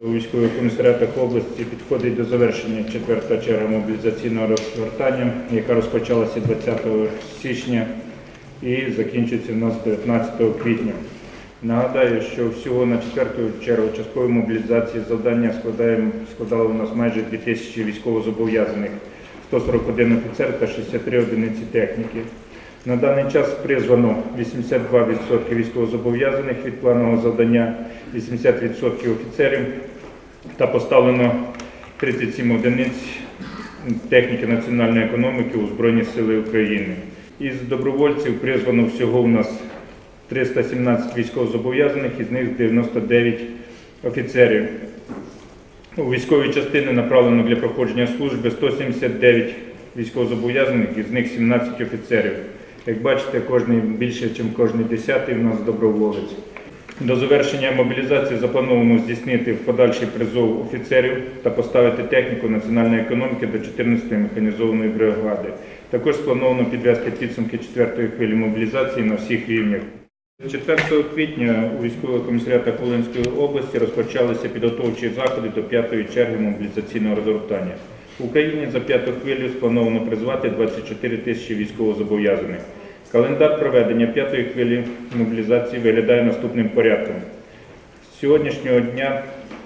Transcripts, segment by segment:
У військових комісаріатах області підходить до завершення четверта черга мобілізаційного розгортання, яка розпочалася 20 січня і закінчиться у нас 19 квітня. Нагадаю, що всього на четверту чергу часткової мобілізації завдання складало у нас майже 2000 військовозобов'язаних, 141 офіцер та 63 одиниці техніки. На даний час призвано 82% військовозобов'язаних від планового завдання, 80% офіцерів та поставлено 37 одиниць техніки національної економіки у Збройні Сили України. Із добровольців призвано всього у нас 317 військовозобов'язаних, із них 99 офіцерів. У військові частини направлено для проходження служби 179 військовозобов'язаних, із них 17 офіцерів. Як бачите, кожний більше, ніж кожний десятий у нас доброволець. До завершення мобілізації заплановано здійснити в подальший призов офіцерів та поставити техніку національної економіки до 14-ї механізованої бригади. Також сплановано підвести підсумки 4-ї хвилі мобілізації на всіх рівнях. 4 квітня у військових комісаріатах Волинської області розпочалися підготовчі заходи до п'ятої черги мобілізаційного розгортання. В Україні за п'яту хвилю сплановано призвати 24 тисячі військовозобов'язаних. Календар проведення п'ятої хвилі мобілізації виглядає наступним порядком. З сьогоднішнього дня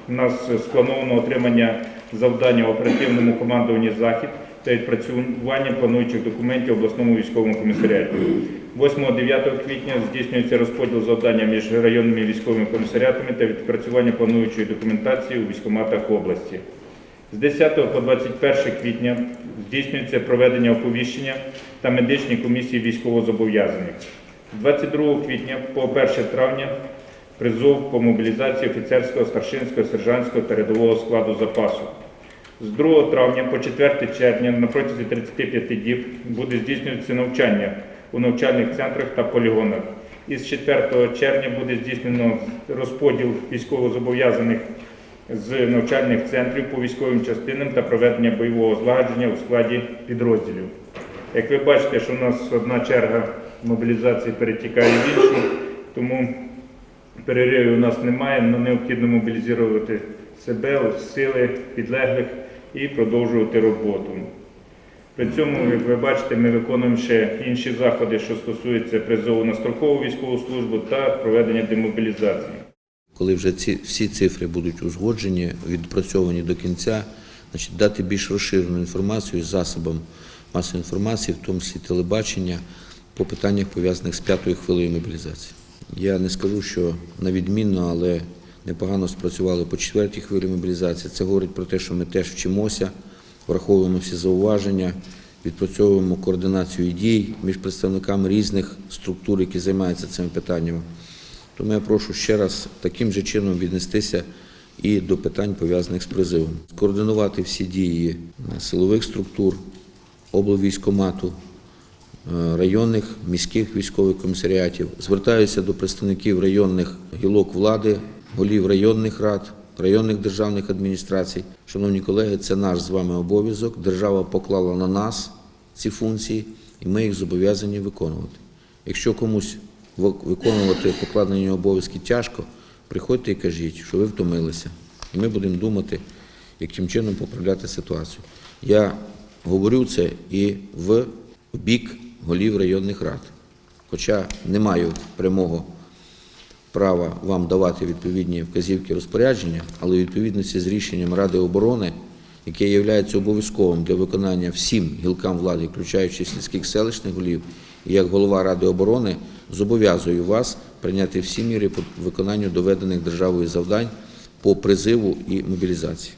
у нас сплановано отримання завдання в оперативному командуванні захід та відпрацювання плануючих документів обласному військовому комісаріаті. 8-9 квітня здійснюється розподіл завдання між районними військовими комісаріатами та відпрацювання плануючої документації у військкоматах області. З 10 по 21 квітня здійснюється проведення оповіщення та медичні комісії військовозобов'язаних. З 22 квітня по 1 травня призов по мобілізації офіцерського, старшинського, сержантського та рядового складу запасу. З 2 травня по 4 червня на протязі 35 діб буде здійснюватися навчання у навчальних центрах та полігонах. І з 4 червня буде здійснено розподіл військовозобов'язаних з навчальних центрів по військовим частинам та проведення бойового злагодження у складі підрозділів. Як ви бачите, що у нас одна черга мобілізації перетікає в іншу, тому переривів у нас немає, але необхідно мобілізувати себе, сили підлеглих і продовжувати роботу. При цьому, як ви бачите, ми виконуємо ще інші заходи, що стосуються призову на строкову військову службу та проведення демобілізації. Коли вже ці всі цифри будуть узгоджені, відпрацьовані до кінця, значить дати більш розширену інформацію засобам масової інформації, в тому числі телебачення, по питаннях пов'язаних з п'ятою хвилею мобілізації. Я не скажу, що на відмінно, але непогано спрацювали по четвертій хвилі мобілізації. Це говорить про те, що ми теж вчимося, враховуємо всі зауваження, відпрацьовуємо координацію дій між представниками різних структур, які займаються цими питаннями. Тому я прошу ще раз таким же чином віднестися і до питань пов'язаних з призивом. Скоординувати всі дії силових структур, облвійськомату, е, районних міських військових комісаріатів. Звертаюся до представників районних гілок влади, голів районних рад, районних державних адміністрацій. Шановні колеги, це наш з вами обов'язок. Держава поклала на нас ці функції, і ми їх зобов'язані виконувати. Якщо комусь виконувати покладені обов'язки тяжко, приходьте і кажіть, що ви втомилися. І ми будемо думати, яким чином поправляти ситуацію. Я говорю це і в бік голів районних рад. Хоча не маю прямого права вам давати відповідні вказівки розпорядження, але відповідності з рішенням Ради оборони, яке є обов'язковим для виконання всім гілкам влади, включаючи сільських селищних голів, як голова Ради оборони зобов'язую вас прийняти всі міри по виконанню доведених державою завдань по призиву і мобілізації.